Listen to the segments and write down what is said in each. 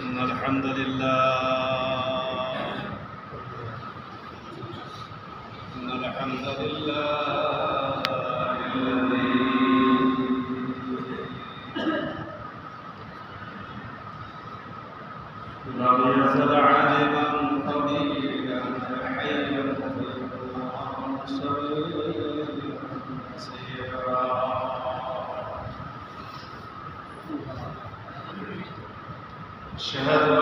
إن الحمد لله. إن الحمد لله الذي لم يزل عالما قديما. Shahada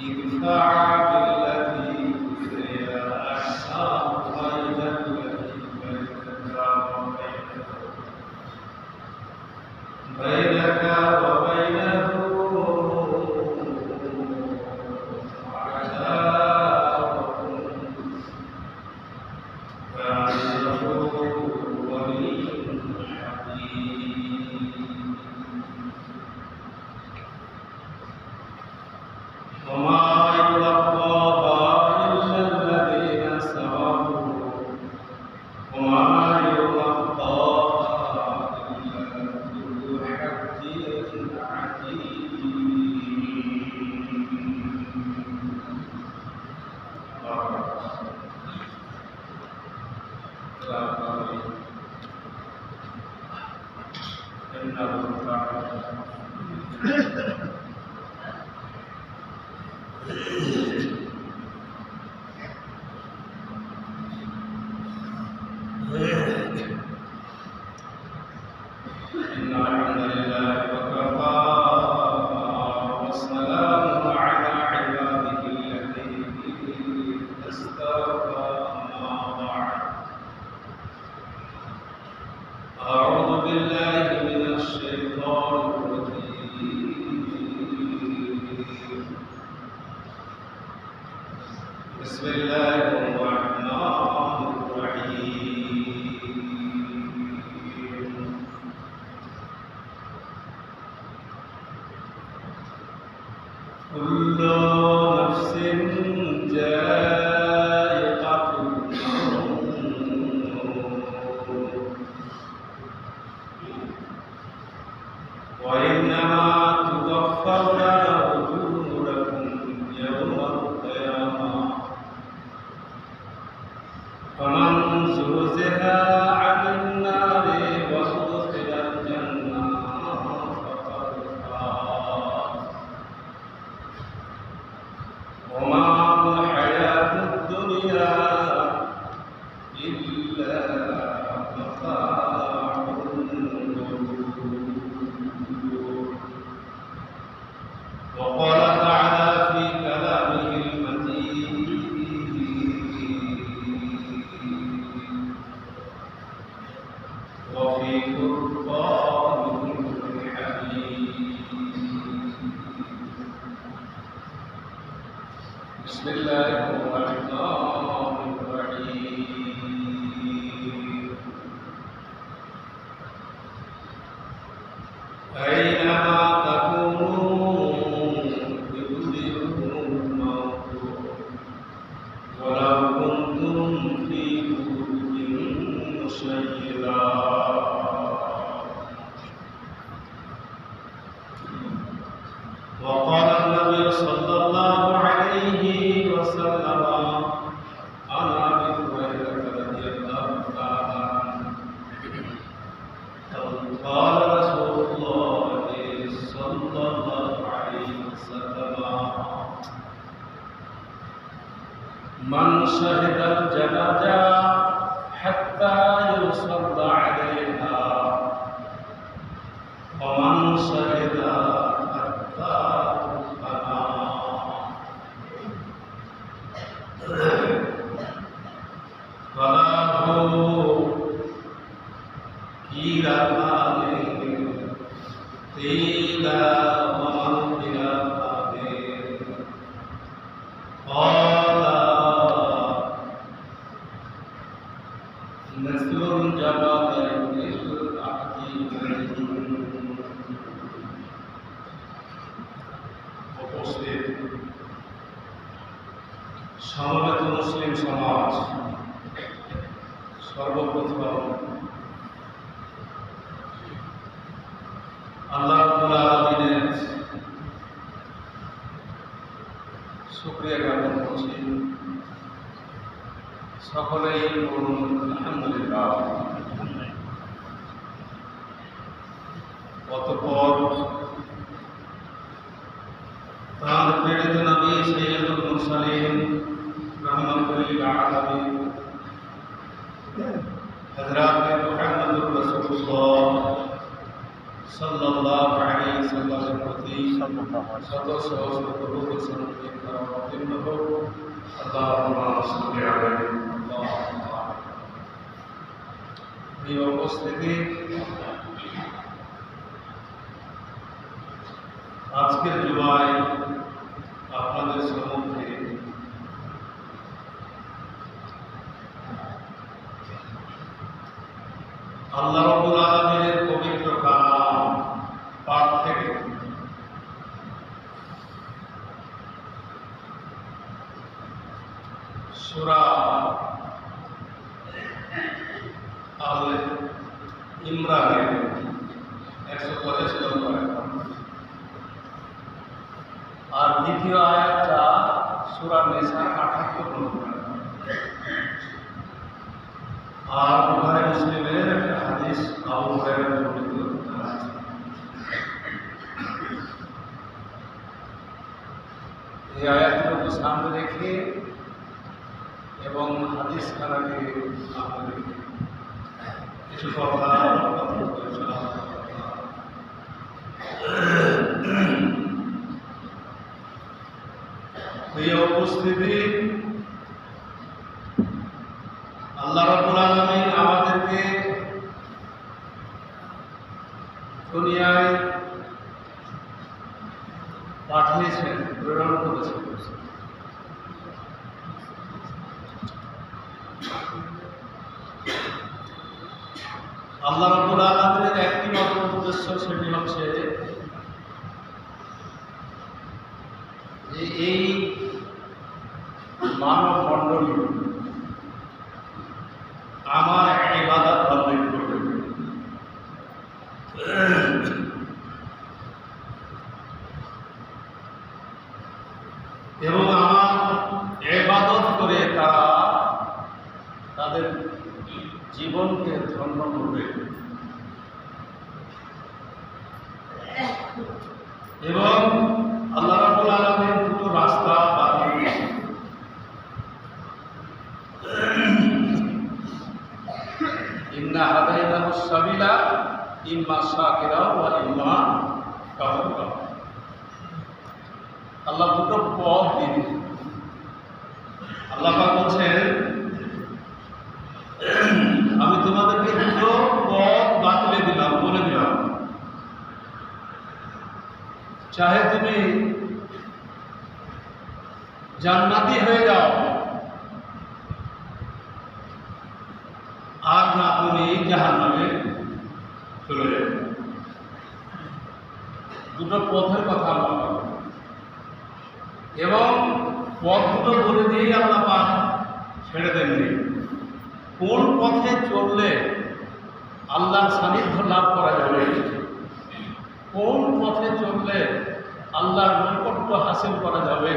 إذ Thank you. كل نفس جاءت Michael. من شهد الجنازة حتى يصلى عليها. ومن شهد সর্বপ্রথম আল্লাহ আলামিনের শুকরিয়া জ্ঞাপন করছি। সকলেই বলুন, আলহামদুলিল্লাহ। অতঃপর তার প্রেরিত নবী সৈয়দুল মুরসালিন আজকের জুমায় আপনাদের সম্মুখে আল্লাহ রব্বুল আলামিনের পবিত্র কালাম পাঠ থেকে সূরা আল ইমরানের একশো পঁচাশি নম্বর আয়াত। আর দ্বিতীয় আয়াতটা সূরা নিসা আঠাত্তর নম্বর আয়াত। আর বুখারী মুসলিমের একটা হাদিস আবু হুরায়রা বর্ণিত হাদিস। এই আয়াতগুলোকে সামনে রেখে এবং হাদিস খানাকে রেখে কিছু কথা বলতে উপস্থিতি আল্লাহ রাব্বুল আলামিন আমাদেরকে দুনিয়ায় পাঠিয়েছেন প্রেরণ করেছেন আল্লাহ রাব্বুল আলামিনের একটি মাত্র উদ্দেশ্য সেটি হচ্ছে যে এই মানব মণ্ডলী আমার ইবাদত বন্দী করবে এবং আমার ইবাদত করে তারা তাদের জীবনকে ধন্য করবে এবং আল্লাহ রাব্বুল আলামিন দুটো রাস্তা বাতিল করেছেন। ইন্না হাদাইনাহু সাবিলা ইম্মা শাকিরা ওয়া ইম্মা কাফুরা আল্লাহ দুটো পথ দিয়ে দিয়েছেন। আল্লাহ পাক বলছেন আমি তোমাদেরকে দুটো পথ বাতলে দিলাম বলে দিলাম চাহে তুমি জান্নাতি হয়ে যাও আর না তুমি জাহান নামে চলে যাও দুটো পথের কথা আল্লাহ এবং পথ দুটো বলে দিয়েই আল্লাহ পাক ছেড়ে দেননি। কোন পথে চললে আল্লাহর সান্নিধ্য লাভ করা যাবে? কোন পথে চললে আল্লাহর নৈকট্য হাসিল করা যাবে?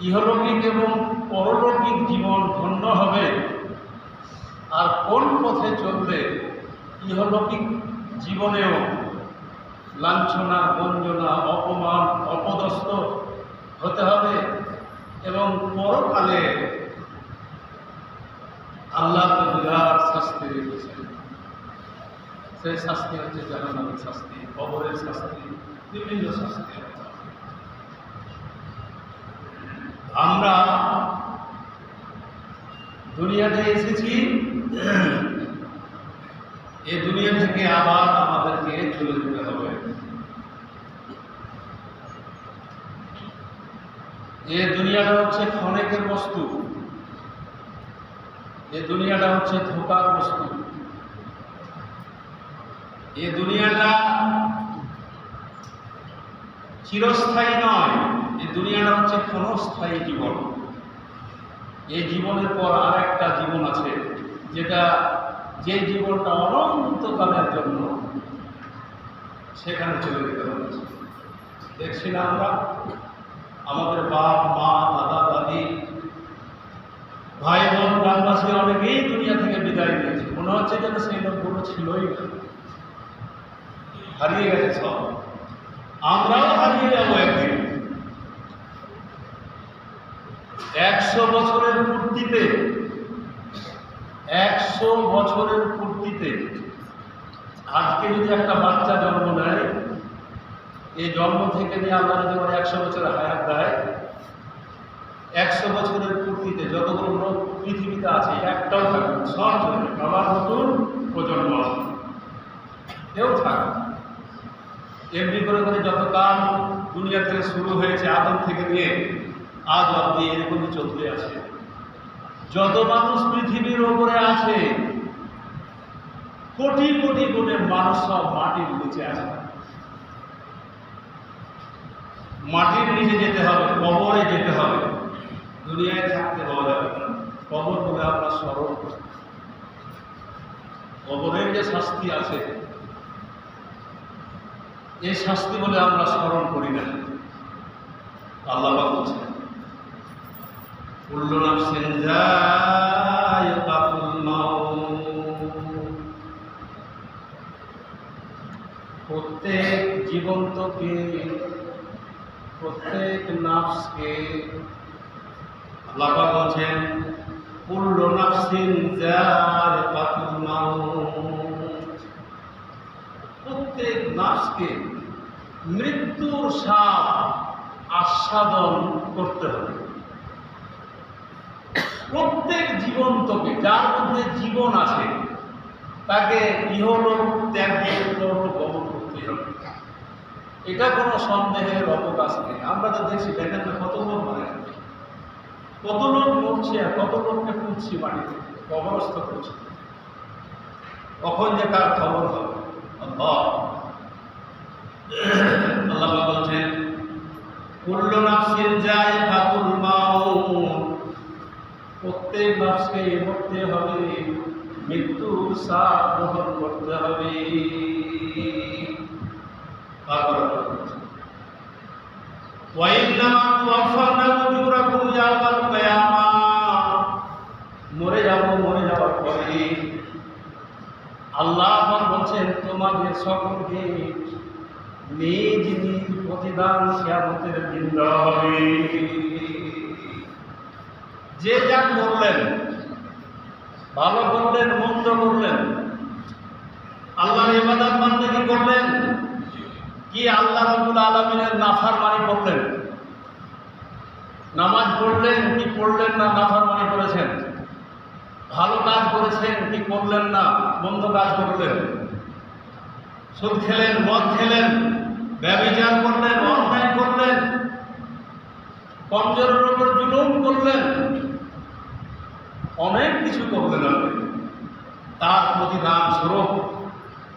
ইহলৌকিক এবং পরলৌকিক জীবন ধন্য হবে। আর কোন পথে চললে ইহলৌকিক জীবনেও লাঞ্ছনা, বঞ্জনা, অপমান, অপদস্থ হতে হবে এবং পরকালে আল্লাহ বিরাট শাস্তি রেখেছেন সেই শাস্তি হচ্ছে জাহান্নামের শাস্তি, কবরের শাস্তি, বিভিন্ন শাস্তি। আমরা দুনিয়াতে এসেছি এই দুনিয়া থেকে আবার আমাদেরকে চলে যেতে হবে। এ দুনিয়াটা হচ্ছে ক্ষণেকের বস্তু। এ দুনিয়াটা হচ্ছে ধোকার বস্তু। এ দুনিয়াটা চিরস্থায়ী নয়, এই দুনিয়াটা হচ্ছে ক্ষণস্থায়ী জীবন। এই জীবনের পর আর একটা জীবন আছে, যেটা যে জীবনটা অনন্তকালের জন্য সেখানে চলে যেতে হবে দেখছি না আমরা? আমাদের বাপ, মা, দাদা, দাদি ভাই বোন গ্রামবাসী অনেকেই দুনিয়া থেকে বিদায় নিয়েছে। মনে হচ্ছে যেন সেই লোকগুলো ছিলই না। হারিয়ে গেছে সব। আমরাও হারিয়ে যাব একদিন। একশো বছরের পূর্তিতে, একশো বছরের পূর্তিতে আজকে যদি একটা বাচ্চা জন্ম নেয় এই জন্ম থেকে নিয়ে আল্লাহ যদি আমার একশো বছরের হায়াত দেয় একশো বছরের পূর্তিতে যতগুলো পৃথিবীতে আছে, একটাও থাকবে সব চলে যাবে। আবার নতুন প্রজন্ম কেউ থাকবে এমনি করে করে যত কাল দুনিয়া থেকে শুরু হয়েছে, আদম থেকে নিয়ে আজ অব্দি এরকমই চলতে আছে। যত মানুষ পৃথিবীর ওপরে আছে, কোটি কোটি কোটি মানুষ সব মাটির নিচে আছে। মাটির নিচে যেতে হবে, কবরে যেতে হবে। দুনিয়ায় থাকতে পাওয়া যাবে না। কবর বলে আমরা স্মরণ কবরের যে শাস্তি আছে এই শাস্তি বলে আমরা স্মরণ করি না। আল্লাহ বলছেন নাফসিন যায়িকাতুল প্রত্যেক জীবন্তকে প্রত্যেক নাফসকে আল্লাহ পাক বলছেন, কুল্লু নাফসিন যায়িকাতুল মাউত। প্রত্যেক নাফসকে মৃত্যুর স্বাদ আস্বাদন করতে হবে। প্রত্যেক জীবন্তকে, যার মধ্যে জীবন আছে, তাকে ইহলোক ত্যাগ করতে হবে। এটা কোনো সন্দেহের অবকাশ নেই। আমরা তো দেখছি, দেখেন না কত লোক মারা যাচ্ছে কত লোক মরছে আর কত লোককে পুঁতছি বাড়িতে, কবরস্থ করছে। কখন যে কার খবর হবে? আল্লাহ। বলছেন, কুল্লু নাফসিন যায়িকাতুল মাউত। প্রত্যেক নাফসকে মরতে হবে, মৃত্যুর স্বাদ গ্রহণ করতে হবে। মরে যাব, মরে যাওয়ার পরে আল্লাহ আমার বলছেন, তোমাদের সকলকে নিজ নিজ প্রতিদান শ্যামতের দিন হবে। যে যা করলেন ভালো করলেন মন্ত্র করলেন, আল্লাহর ইবাদত কি করলেন কি আল্লাহ রাব্বুল আলামিনের নাফরমানি করলেন? নামাজ পড়লেন, কি পড়লেন না নাফরমানি করেছেন? ভালো কাজ করেছেন, কি করলেন না? মন্দ কাজ করলেন? সুদ খেলেন, মদ খেলেন, ব্যবচার করলেন, অন্যায় করলেন, কমজোরের উপর জুলুম করলেন, অনেক কিছু করলেন আপনি। তার প্রতিদান স্বরূপ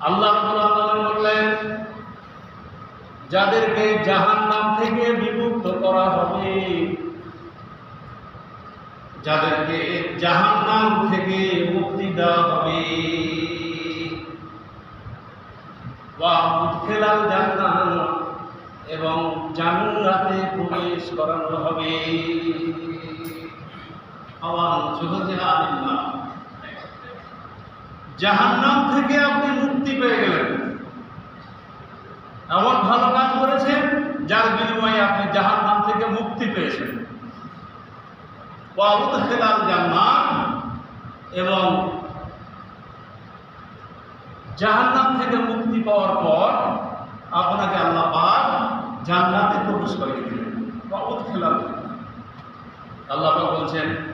আল্লাহ রাব্বুল আলামিন বললেন, যাদেরকে জাহান নাম থেকে বিমুক্ত করা হবে, যাদেরকে জাহান নাম থেকে মুক্তি দেওয়া হবে। বা উৎখেলাল জান্নাত এবং জান্নাতে প্রবেশ করানো হবে। সহজে আলিল্লাহ জাহান্নাম থেকে আপনি মুক্তি পেয়ে গেলেন। এমন ভালো কাজ করেছেন, যার বিনিময়ে আপনি জাহান্নাম থেকে মুক্তি পেয়েছেন। খেলাল জান্নাত এবং জাহান্নাম থেকে মুক্তি পাওয়ার পর আপনাকে আল্লাহ পাক জান্নাতে প্রবেশ করে দিলেন। ওয়াউদ খেলাল আল্লাহ বলছেন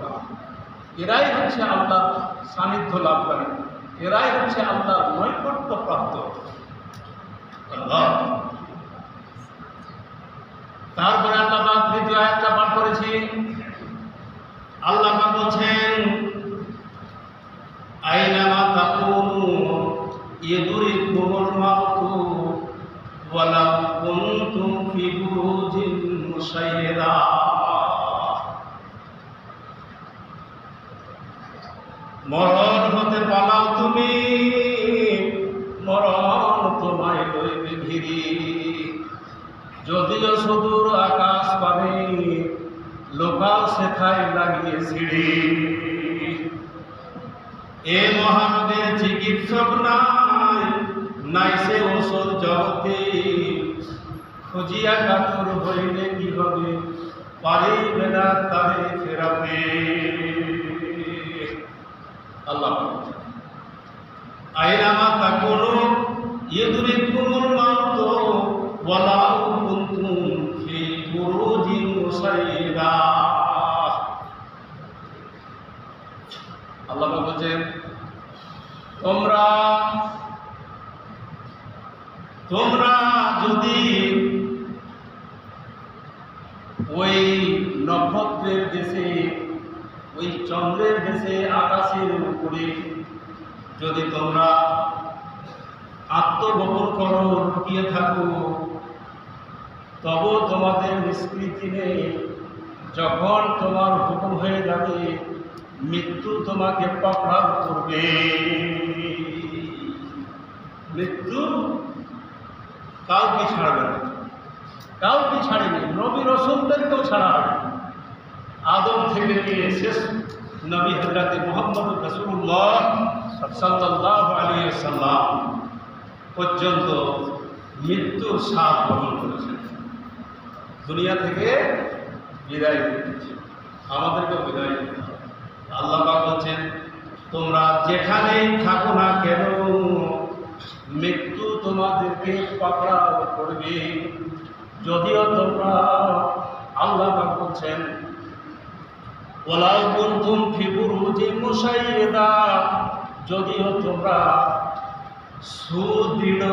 এরাই হচ্ছে আল্লাহ সান্নিধ্য লাভকারী। এরাই হচ্ছে আল্লাহর নৈকট্য প্রাপ্ত তারপরে আল্লাহ দ্বিতীয় আয়াতটা পাঠ করেছি। আল্লাহ বলছেন আইনামা তাকুনু ইয়দুরিকুমুল মাউতু ওয়ালাউ কুনতুম ফি বুরুজিন মরণ হতে পালাও তুমি। মরণ তোমায় লইবে ঘিরি যদিও সুদূর আকাশ পাবে, লোকাল শেখায় লাগিয়ে সিঁড়ি। এ মহানদের চিকিৎসক নাই নাই সে ওষুধ জগতে। খুঁজিয়া কাতর হইলে কি হবে? পারিবে না তাদের ফেরাতে। আল্লাহ আইনামা তাকুনু ইয়দুরিকুমুল মাউত ওয়ালাউ কুনতুম ফি বুরুজিন মুসাইদা আল্লাহ বলছেন তোমরা তোমরা যদি ওই নক্ষত্রের দেশে ওই চন্দ্রের ভেসে আকাশের উপরে। যদি তোমরা আত্মগোপন করো, লুকিয়ে থাকো তবু তোমাদের নিষ্কৃতি নেই। যখন তোমার হুকুম হয়ে যাবে, মৃত্যু তোমাকে পাকড়াও করবে। মৃত্যু কাউকে ছাড়বে না। কাউকে ছাড়েনি। নবী রসুলদেরকেও ছাড়া হবে। আদম থেকে নিয়ে শেষ? নবী হজরত মোহাম্মদ রসুল্লাহ সাল্লাহ আলী সাল্লাম পর্যন্ত মৃত্যুর সাপ গ্রহণ করেছেন। দুনিয়া থেকে বিদায় দিয়েছে আমাদেরকেও বিদায় দিতে হবে। আল্লাহ বলছেন, তোমরা যেখানেই থাকো না কেন, মৃত্যু তোমাদেরকে পাকড়াও করবে। যদিও তোমরা আল্লাহ বলছেন ওলাও কুনতুম ফি বুরুজিন মুশাইয়্যিদা যদিও তোমরা সুদৃঢ়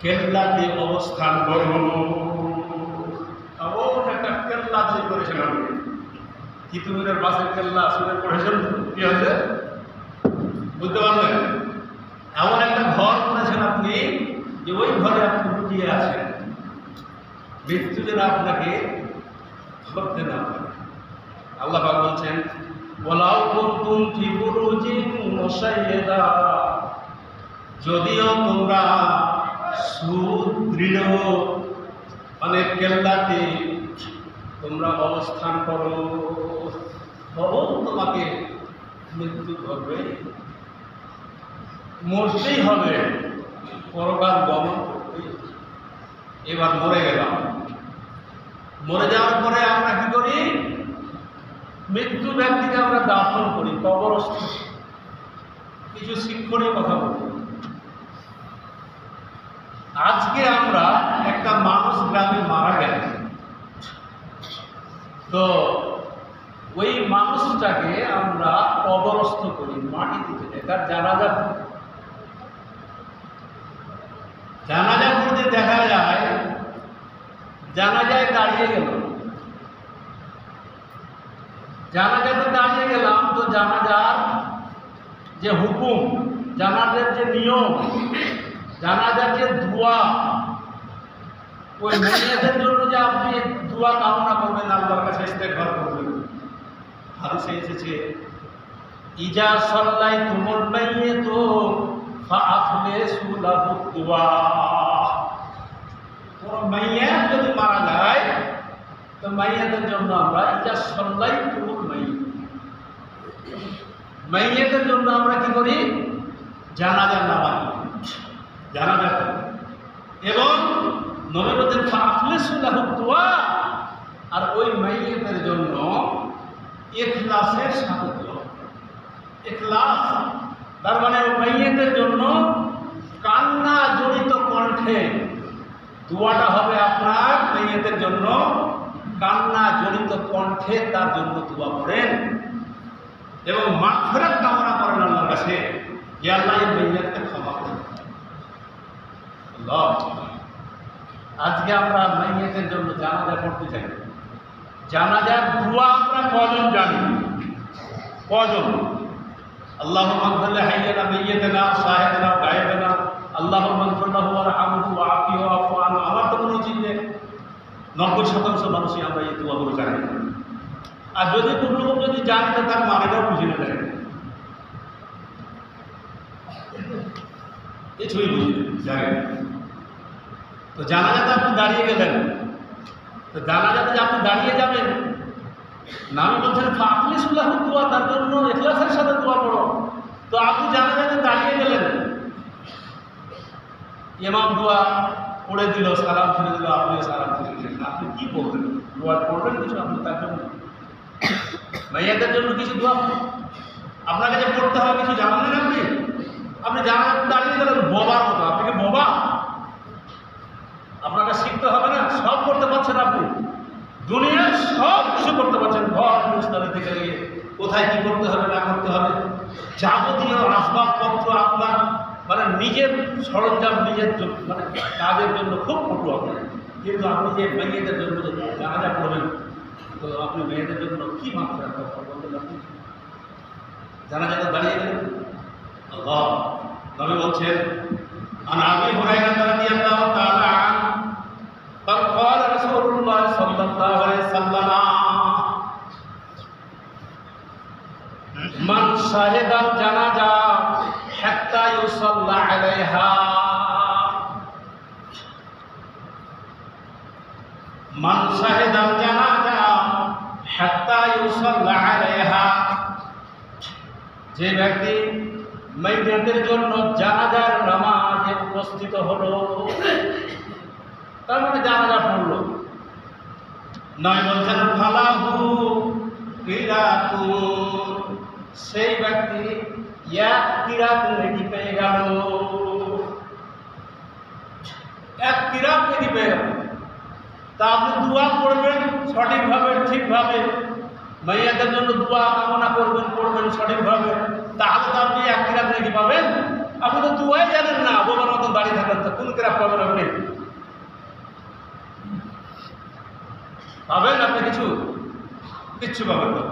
কেল্লাতে অবস্থান করো। এমন একটা কেল্লা তৈরি করেছেন আপনি। তিতুমিরের বাসের কেল্লা শুনে পড়েছেন? কি হয়েছে? বুঝতে পারলেন? এমন একটা ঘর করেছেন আপনি যে ওই ঘরে আপনি লুকিয়ে আছেন। মৃত্যু যেন আপনাকে ধরতে না পারে আল্লাহ বলছেন ওলাও কুনতুম ফি বুরুজিন মুশাইয়্যিদা যদিও তোমরা সুদৃঢ় মানে কেল্লাতে তোমরা অবস্থান করো, তখন তোমাকে মৃত্যু ধরবে মরতেই হবে পরকাল গমন করতেই এবার মরে গেলাম। মরে যাওয়ার পরে আমরা কি করি? মৃত্যু ব্যক্তিকে আমরা দাফন করি, কবরস্থ কিছু শিক্ষণীয় কথা বলি। আজকে আমরা একটা মানুষ গ্রামে মারা গেল। তো ওই মানুষটাকে আমরা কবরস্থ করি, মাটি দিতে তার জানাজা। জানাজা করতে দেখা যায়, জানাজায় দাঁড়িয়ে গেল। জানাজাতে দাঁড়িয়ে গেলাম তো জানাজার যে হুকুম জানাজার যে নিয়ম জানাজার যে দোয়া ওই মহিলাদের জন্য যে আপনি দোয়া কামনা করবেন আল্লাহর কাছে ইস্তেগফার করবেন হাদিসে এসেছে ইজা সাল্লাই তুমুল মাইয়াতু ফাআখলিসু লাহু দুআ কোন মাইয়া যদি মারা যায় তো মাইয়াদের জন্য আমরা ইজা সাল্লাই তুমুল মাইয়াত মাইয়াদের জন্য আমরা কি করি? জানাজার নামাজ। জানাজা। এবং নবীদের ফাখলিসুল্লাহ দোয়া। আর ওই মাইয়েদের জন্য ইখলাসের সাথে দোয়া ইখলাস। তার মানে ওই মাইয়েদের জন্য কান্না জড়িত কণ্ঠে দোয়াটা হবে আপনার মাইয়েদের জন্য। কান্না জড়িত কণ্ঠে তার জন্য দোয়া পড়েন এবং মাগফিরাত কামনা করেন আল্লাহর কাছে যে আল্লাহ এই মাইয়াতকে ক্ষমা করেন আজকে আমরা মাইয়াতের জন্য জানাজা করতে চাই। জানাজার দোয়া আমরা কজন জানি? কজন? আল্লাহ মাগফির হাইয়ানা মাইয়াতেনা, সাহেবেনা, গায়েবেনা, আল্লাহ মাগফিরলাহু ওয়ারহামহু ওয়াআফিহু ওয়াফু আনহু আমার তো হচ্ছে যে নব্বই শতাংশ মানুষই আমরা এই দোয়াগুলো জানি। আর যদি কোনো যদি জানি তো তার মানেটাও বুঝে না জানি কিছুই বুঝি না, জানি না। তো জানাজাতে আপনি দাঁড়িয়ে গেলেন। তো জানাজাতে যে আপনি দাঁড়িয়ে যাবেন নামি বলছেন আপনি সুল্লাহ দোয়া তার জন্য এখলাসের সাথে দোয়া পড়ো তো আপনি জানা জানাজাতে দাঁড়িয়ে গেলেন। ইমাম দোয়া পড়ে দিল সালাম ফিরে দিল আপনি সালাম ফিরে দিলেন। আপনি কি বলবেন দোয়া পড়বেন কিছু আপনি তার জন্য? ভাইয়াদের জন্য কিছু দোয়া আপনার কাছে পড়তে হবে কিছু, জানেন আপনি? আপনি জানাজাতে দাঁড়িয়ে গেলেন ববার মতো। আপনি কি ববা? আপনাকে শিখতে হবে না, সব করতে পারছেন আপনি। দুনিয়ার সব কিছু করতে পারছেন। ঘর অনুষ্ঠানে থেকে নিয়ে কোথায় কি করতে হবে, না করতে হবে? যাবতীয় আসবাবপত্র আপনার মানে নিজের সরঞ্জাম, নিজের মানে কাজের জন্য খুব পটু আপনার। কিন্তু আপনি যে মেয়েদের জন্য যে জানাজা করবেন তো আপনি মেয়েদের জন্য কি মাত্রা বলতেন আপনি জানাজাতে দাঁড়িয়ে গেলেন আল্লাহ নবী বলছেন عن ابي هريره رضي الله تعالى عنه قال قال رسول الله صلى الله عليه وسلم من شهد الجنازه حتى يصلى عليها من شهد الجنازه حتى يصلى عليها যে ব্যক্তি মাইয়াতের জন্য জানাজার নামাজে উপস্থিত হলো, তার মানে জানাজা পড়ল। নয় বলছেন, ফালাহু সেই ব্যক্তি এক কিরাত নেকি পেয়ে গেল। এক কিরাত নেকি পেয়ে গেল। তা আপনি দোয়া করবেন, সঠিকভাবে, ঠিকভাবে। মাইয়াদের জন্য দোয়া কামনা করবেন করবেন সঠিকভাবে। তাহলে তো আপনি এক কিরাত নাকি পাবেন। আপনি তো দুয়াই জানেন না বোমার মতন দাঁড়িয়ে থাকেন তো, কোন কিরাত পাবেন আপনি? পাবেন আপনি কিছু? কিচ্ছু পাবেন না।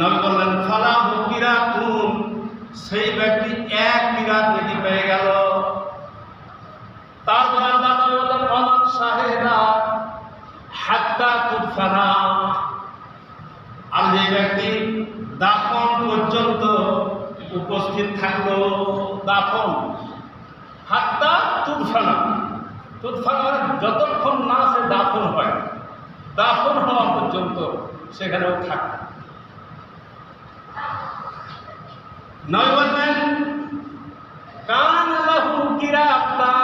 নবী বললেন, ফালা কিরাতুন। সেই ব্যক্তি এক কিরাত নাকি পেয়ে গেল। তারপর আল্লাহ সাহেরা হাত্তা আর যে ব্যক্তি দাফন পর্যন্ত উপস্থিত দাফন। হাত্তা তুফানা মানে যতক্ষণ না সে দাফন হয়, দাফন হওয়া পর্যন্ত সেখানেও থাকে। নয় বললেন কান লাহু কিরাতানে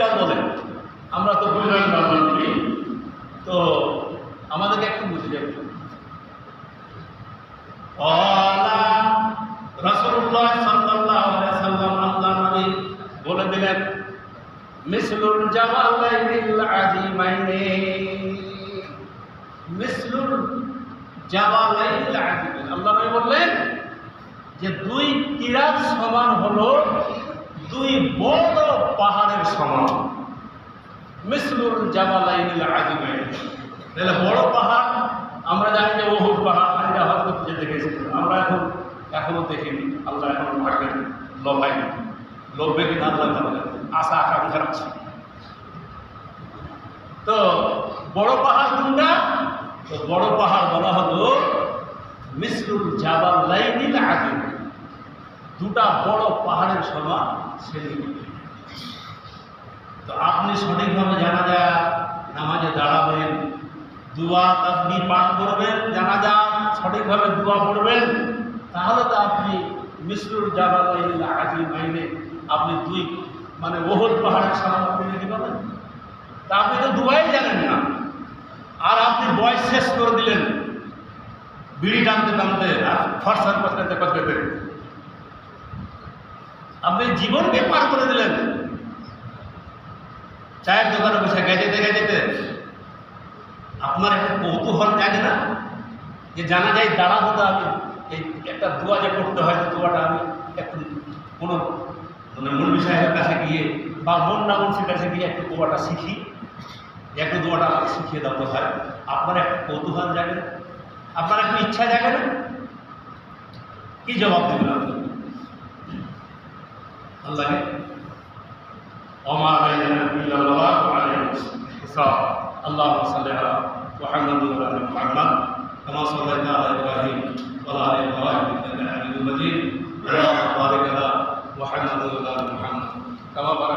কাকে কিরাত বলে আমরা তো বুঝলাম না নবী তো আমাদেরকে একটু বুঝে যাবে সাল্লাম আল্লাহ নবী বলে দিলেন, মিসলুল মিসলুল আল্লাহ নবী বললেন যে দুই কিরাত সমান হলো দুই বড় পাহাড়ের সমান। মিসলুল জামালাইনিল আজিমাইন তাহলে বড় পাহাড়, আমরা জানি যে ওহুদ পাহাড় আমরা হয়তো যে দেখেছি আমরা এখন এখনও দেখিনি। আল্লাহ এখন ভাগ্যের লোভাইনি লোভে কিনা আল্লাহ আশা আকাঙ্ক্ষা রাখছি তো, বড় পাহাড় কোনটা? তো বড় পাহাড় বলা হলো মিসরুল জাবাল লাইনিল আজিম। দুটা বড় পাহাড়ের সমান। তো আপনি সঠিকভাবে জানা যায় নামাজে দাঁড়াবেন, দুয়া তাসবি পাঠ করবেন জানা যা সঠিকভাবে দুয়া পড়বেন, তাহলে তো আপনি মিসরুল জাবাল আজিম আইনে আপনি দুই মানে ওহল পাহাড়ের সমান আপনি রেডি পাবেন তা আপনি তো দুয়াই জানেন না। আর আপনি বয়স শেষ করে দিলেন, বিড়ি টানতে টানতে আর ফরসার পাশাতে পাশাতে আপনি জীবনকে পার করে দিলেন। চায়ের দোকানে বসে গেজেতে গেজেতে আপনার একটা কৌতূহল জাগে না? যে জানা যায় দাঁড়াবো তো আমি। এই একটা দোয়া যে করতে হয় দোয়াটা আমি একটু কোনো মানে মুন্ডি সাহেবের কাছে গিয়ে বা মন না মুন্সির কাছে গিয়ে একটু দোয়াটা শিখি। একটু দোয়াটা আমাকে শিখিয়ে দাও হয় আপনার একটা কৌতূহল জাগে না? আপনার একটু ইচ্ছা জাগে না? কি জবাব দেবেন আপনি? الله وما علينا الا البلاغ وعليه الحساب اللهم صل على محمد وعلى محمد كما صليت على إبراهيم وعلى ال إبراهيم انك حميد مجيد اللهم بارك على محمد وعلى محمد كما بارك